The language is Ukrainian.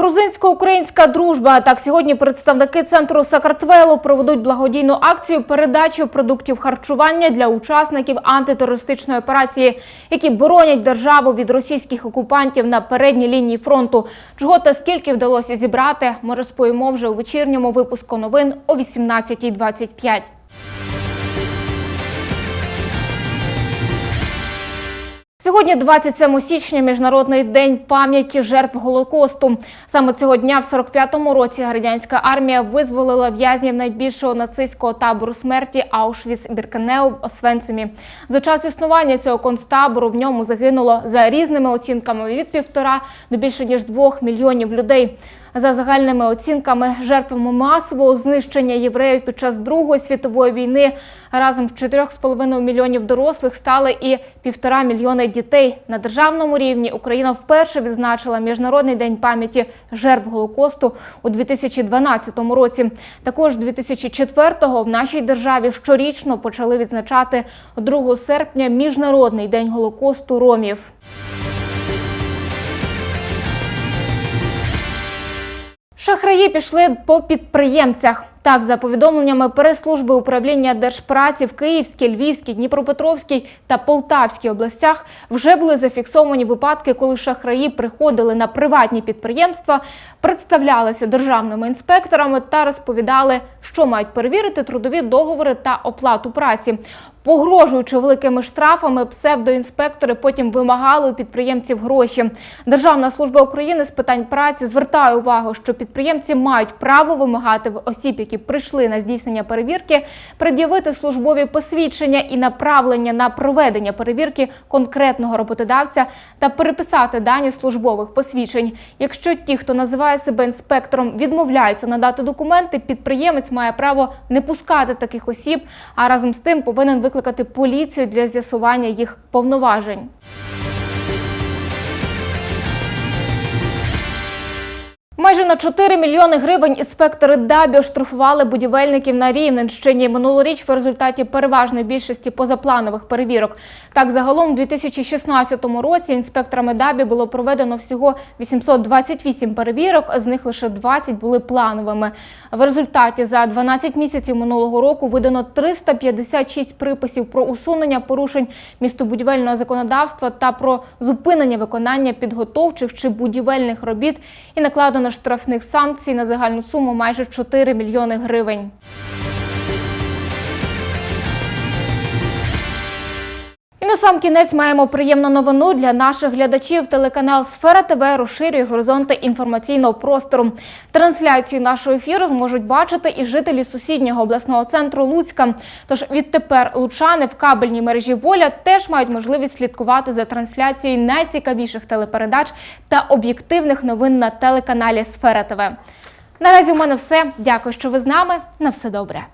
Грузинсько-українська дружба. Так сьогодні представники центру Сакартвелу проведуть благодійну акцію передачі продуктів харчування для учасників антитерористичної операції, які боронять державу від російських окупантів на передній лінії фронту. Чого та скільки вдалося зібрати, ми розповімо вже у вечірньому випуску новин о 18.25. Сьогодні, 27 січня, міжнародний день пам'яті жертв голокосту. Саме цього дня, в 45-му році, радянська армія визволила в'язнів найбільшого нацистського табору смерті Аушвіц-Біркенеу в Освенцумі. За час існування цього концтабору в ньому загинуло за різними оцінками від півтора до більше ніж двох мільйонів людей. За загальними оцінками, жертвами масового знищення євреїв під час Другої світової війни разом з 4,5 мільйонів дорослих стали і півтора мільйони дітей. На державному рівні Україна вперше відзначила Міжнародний день пам'яті жертв Голокосту у 2012 році. Також 2004-го в нашій державі щорічно почали відзначати 2 серпня Міжнародний день Голокосту ромів. Шахраї пішли по підприємцях. Так, за повідомленнями прес-служби управління держпраці в Київській, Львівській, Дніпропетровській та Полтавській областях вже були зафіксовані випадки, коли шахраї приходили на приватні підприємства, представлялися державними інспекторами та розповідали, що мають перевірити трудові договори та оплату праці. Погрожуючи великими штрафами, псевдоінспектори потім вимагали у підприємців гроші. Державна служба України з питань праці звертає увагу, що підприємці мають право вимагати в осіб, які прийшли на здійснення перевірки, пред'явити службові посвідчення і направлення на проведення перевірки конкретного роботодавця та переписати дані службових посвідчень. Якщо ті, хто називає себе інспектором, відмовляються надати документи, підприємець має право не пускати таких осіб, а разом з тим повинен викликати поліцію для з'ясування їх повноважень. Майже на 4 мільйони гривень інспектори ДАБІ оштрафували будівельників на Рівненщині минулоріч в результаті переважної більшості позапланових перевірок. Так, загалом у 2016 році інспекторами ДАБІ було проведено всього 828 перевірок, з них лише 20 були плановими. В результаті за 12 місяців минулого року видано 356 приписів про усунення порушень містобудівельного законодавства та про зупинення виконання підготовчих чи будівельних робіт і накладено штрафних санкцій на загальну суму майже 4 мільйони гривень. На сам кінець маємо приємну новину для наших глядачів. Телеканал Сфера ТВ розширює горизонти інформаційного простору. Трансляцію нашого ефіру зможуть бачити і жителі сусіднього обласного центру Луцька. Тож відтепер лучани в кабельній мережі Воля теж мають можливість слідкувати за трансляцією найцікавіших телепередач та об'єктивних новин на телеканалі Сфера ТВ. Наразі у мене все. Дякую, що ви з нами. На все добре.